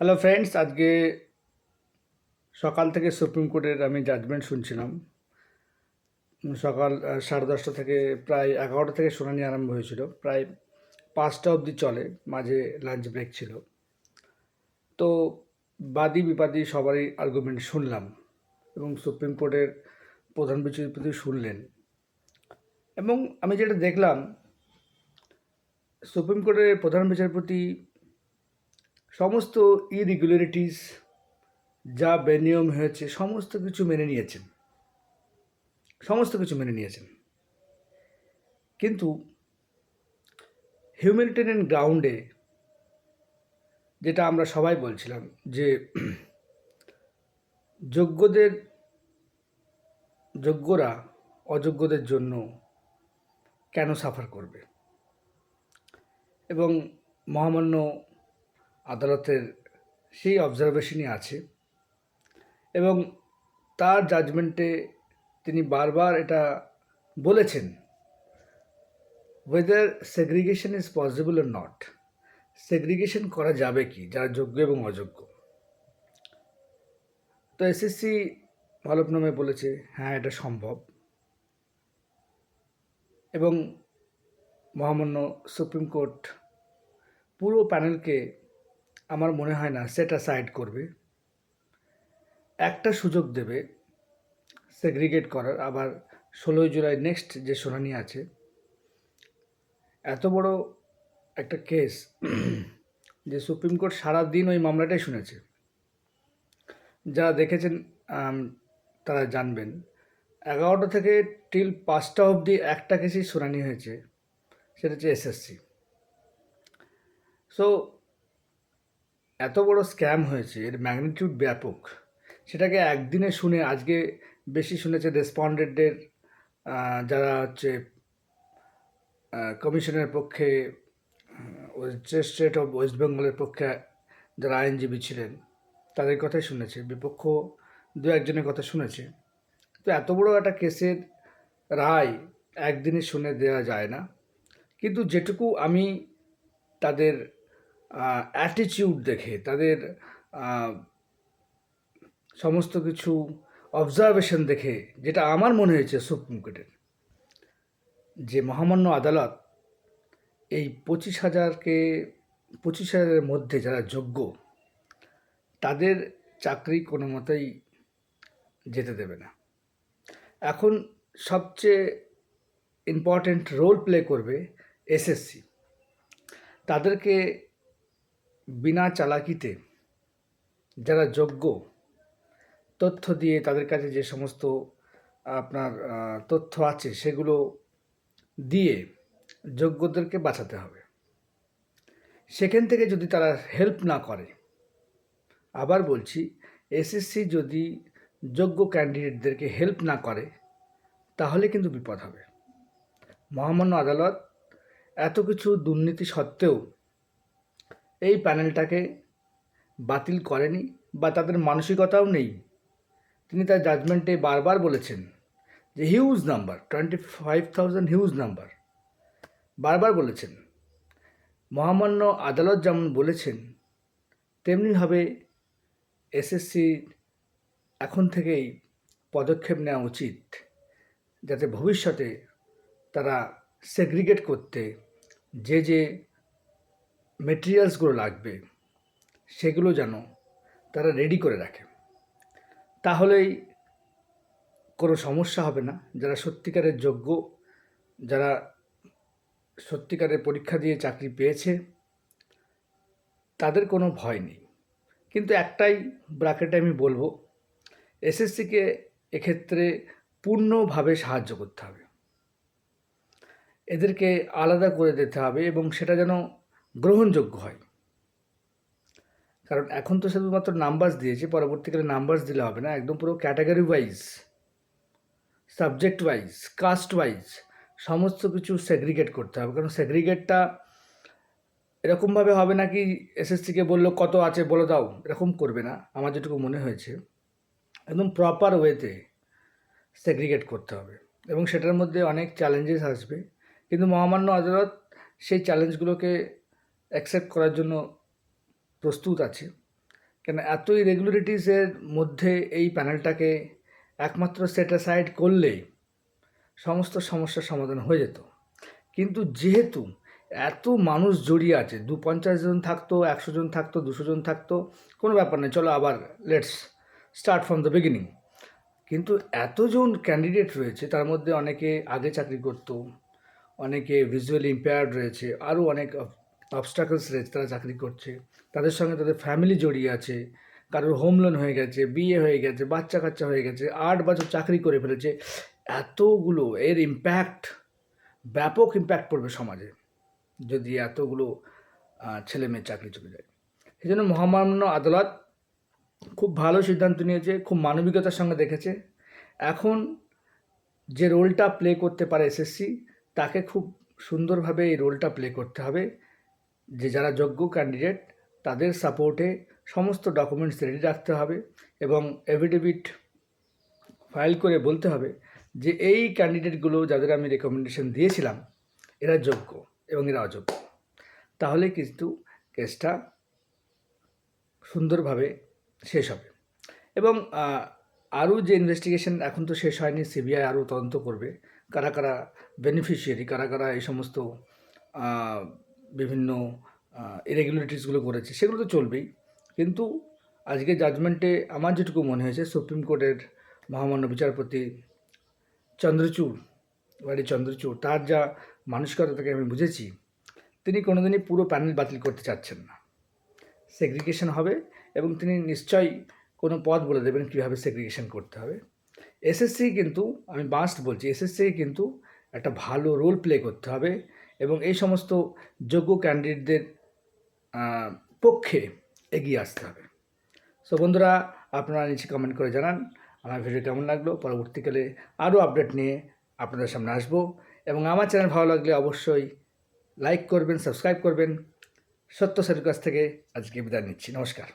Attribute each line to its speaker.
Speaker 1: Hello friends আজকে সকাল থেকে সুপ্রিম কোর্টের আমি জাজমেন্ট শুনছিলাম। সকাল সাড়ে দশটা থেকে প্রায় এগারোটা থেকে শুনানি আরম্ভ হয়েছিল। প্রায় পাঁচটা অবধি চলে, মাঝে লাঞ্চ ব্রেক ছিল। তো বাদী বিবাদী সবারই আর্গুমেন্ট শুনলাম এবং সুপ্রিম কোর্টের প্রধান বিচারপতি শুনলেন। এবং আমি যেটা দেখলাম সুপ্রিম কোর্টের প্রধান বিচারপতি সমস্ত ইরেগুলারিটিস যা বেনিয়ম হয়েছে, সমস্ত কিছু মেনে নিয়েছেন। সমস্ত কিছু মেনে নিয়েছেন। কিন্তু হিউম্যানিটেরিয়ান গ্রাউন্ডে যেটা আমরা সবাই বলছিলাম যে যোগ্যদের, যোগ্যরা অযোগ্যদের জন্য কেন সাফার করবে? এবং মহামান্য আদালতের সেই অবজারভেশনই আছে। এবং তার জাজমেন্টে তিনি বারবার এটা বলেছেন whether segregation is possible or not segregation করা যাবে কি? যারা যোগ্য এবং অযোগ্য। তো এসএসসি হলফনামে বলেছে হ্যাঁ এটা সম্ভব। এবং মহামান্য সুপ্রিম কোর্ট পুরো প্যানেলকে আমার মনে হয় না সেটা সাইড করবে। একটা সুযোগ দেবে সেগ্রিগেট করার। আবার ষোলোই জুলাই নেক্সট যে শুনানি আছে, এত বড় একটা কেস যে সুপ্রিম কোর্ট সারা দিন ওই মামলাটাই শুনেছে। যারা দেখেছেন তারা জানবেন। এগারোটা থেকে টিল পাঁচটা অবধি একটা কেসই শুনানি হয়েছে, সেটা হচ্ছে এসএসসি সো এত বড় স্ক্যাম হয়েছে, এর ম্যাগনিটিউড ব্যাপক। সেটাকে একদিনে শুনে আজকে বেশি শুনেছে রেসপন্ডেন্টের যারা হচ্ছে কমিশনের পক্ষে স্টেট অফ ওয়েস্ট বেঙ্গলের পক্ষে যারা আইনজীবী ছিলেন, তাদের কথাই শুনেছে। বিপক্ষ দু একজনের কথা শুনেছে। তো এত বড় একটা কেসের রায় একদিনে শুনে দেওয়া যায় না। কিন্তু যেটুকু আমি তাদের অ্যাটিটিউড দেখে, তাদের সমস্ত কিছু অবজারভেশন দেখে, যেটা আমার মনে হয়েছে সুপ্রিম কোর্টের যে মহামান্য আদালত এই পঁচিশ হাজারকে, পঁচিশ হাজারের মধ্যে যারা যোগ্য, তাদের চাকরি কোনো মতেই যেতে দেবে না। এখন সবচেয়ে ইম্পর্ট্যান্ট রোল প্লে করবে এসএসসি তাদেরকে বিনা চালাকিতে যারা যোগ্য তথ্য দিয়ে তাদের কাছে যে সমস্ত আপনার তথ্য আছে সেগুলো দিয়ে যোগ্যদেরকে বাঁচাতে হবে। সেখান থেকে যদি তারা হেল্প না করে, আবার বলছি এসএসসি যদি যোগ্য ক্যান্ডিডেটদেরকে হেল্প না করে, তাহলে কিন্তু বিপদ হবে। মহামান্য আদালত এত কিছু দুর্নীতি সত্ত্বেও এই প্যানেলটাকে বাতিল করেনি বা তাদের মানসিকতাও নেই। তিনি তার জাজমেন্টে বারবার বলেছেন যে huge number twenty five thousand huge number বারবার বলেছেন। মহামান্য আদালত যেমন বলেছেন তেমনিভাবে এসএসসি এখন থেকেই পদক্ষেপ নেওয়া উচিত, যাতে ভবিষ্যতে তারা সেগ্রিগেট করতে যে যে মেটেরিয়ালসগুলো লাগবে, সেগুলো যেন তারা রেডি করে রাখে। তাহলেই কোনো সমস্যা হবে না। যারা সত্যিকারের যোগ্য, যারা সত্যিকারের পরীক্ষা দিয়ে চাকরি পেয়েছে, তাদের কোনো ভয় নেই। কিন্তু একটাই ব্র্যাকেটে আমি বলব এসএসসিকে এক্ষেত্রে পূর্ণভাবে সাহায্য করতে হবে। এদেরকে আলাদা করে দিতে হবে এবং সেটা যেন গ্রহণযোগ্য হয়। কারণ এখন তো শুধুমাত্র নাম্বারস দিয়েছে, পরবর্তীকালে নাম্বারস দিলে হবে না, একদম পুরো category wise subject wise caste wise সমস্ত কিছু সেগ্রিগেট করতে হবে। কারণ সেগ্রিগেটটা এরকমভাবে হবে না কি এসএসসিকে বলল, কত আছে বলে দাও। এরকম করবে না, আমার যেটুকু মনে হয়েছে। একদম প্রপার ওয়েতে সেগ্রিগেট করতে হবে। এবং সেটার মধ্যে অনেক চ্যালেঞ্জেস আসবে। কিন্তু মহামান্য আদালত সেই চ্যালেঞ্জগুলোকে অ্যাকসেপ্ট করার জন্য প্রস্তুত আছে। কেন এত ইরেগুলারিটিসের মধ্যে এই প্যানেলটাকে একমাত্র সেট অ্যাসাইড করলেই সমস্ত সমস্যার সমাধান হয়ে যেত। কিন্তু যেহেতু এত মানুষ জড়িয়ে আছে দু পঞ্চাশ জন থাকতো, একশো জন থাকতো, দুশো জন থাকতো, কোনো ব্যাপার নেই, চলো আবার let's start from the beginning কিন্তু এতজন ক্যান্ডিডেট রয়েছে, তার মধ্যে অনেকে আগে চাকরি করতো, অনেকে ভিজুয়ালি ইম্পেয়ার্ড রয়েছে আরও অনেক অবস্টাকলস রয়েছে, তারা চাকরি করছে। তাদের সঙ্গে তাদের ফ্যামিলি জড়িয়ে আছে। কারোর হোম লোন হয়ে গেছে বিয়ে হয়ে গেছে, বাচ্চা কাচ্চা হয়ে গেছে, আট বছর চাকরি করে ফেলেছে। এতগুলো এর ইম্প্যাক্ট ব্যাপক ইম্প্যাক্ট পড়বে সমাজে, যদি এতগুলো ছেলে মেয়ের চাকরি চলে যায়। সেই জন্য মহামান্য আদালত খুব ভালো সিদ্ধান্ত নিয়েছে, খুব মানবিকতার সঙ্গে দেখেছে। এখন যে রোলটা প্লে করতে পারে এসএসসি তাকে খুব সুন্দরভাবে এই রোলটা প্লে করতে হবে। যে যারা যোগ্য ক্যান্ডিডেট তাদের সাপোর্টে সমস্ত ডকুমেন্টস রেডি রাখতে হবে এবং এভিডেভিট ফাইল করে বলতে হবে যে এই ক্যান্ডিডেটগুলো যাদের আমি রেকমেন্ডেশন দিয়েছিলাম, এরা যোগ্য এবং এরা অযোগ্য। তাহলে কিন্তু কেসটা সুন্দরভাবে শেষ হবে। এবং আরও যে ইনভেস্টিগেশন এখন তো শেষ হয়নি সিবিআই আরও তদন্ত করবে। কারা কারা বেনিফিশিয়ারি কারা কারা এই সমস্ত বিভিন্ন ইরেগুলারিটিসগুলো করেছে, সেগুলো তো চলবেই। কিন্তু আজকে জাজমেন্টে আমার যেটুকু মনে হয়েছে সুপ্রিম কোর্টের মহামান্য বিচারপতি চন্দ্রচূড়, বাড়ি চন্দ্রচূড়, তার যা মানসিকতা থেকে আমি বুঝেছি, তিনি কোনোদিনই পুরো প্যানেল বাতিল করতে চাচ্ছেন না। সেগ্রিগেশন হবে এবং তিনি নিশ্চয়ই কোনো পথ বলে দেবেন কীভাবে সেগ্রিগেশন করতে হবে। এসএসসি কিন্তু, আমি বাস্ট বলছি এসএসসি কিন্তু একটা ভালো রোল প্লে করতে হবে। এবং এই সমস্ত যোগ্য ক্যান্ডিডেটদের পক্ষে এগিয়ে আসতে হবে। সো বন্ধুরা, আপনারা নিচে কমেন্ট করে জানান, আমার ভিডিও কেমন লাগল? পরবর্তীকালে আরও আপডেট নিয়ে আপনাদের সামনে আসব। এবং আমার চ্যানেল ভালো লাগলে অবশ্যই লাইক করবেন সাবস্ক্রাইব করবেন। সত্য স্যারের কাছ থেকে আজকে বিদায় নিচ্ছি। নমস্কার।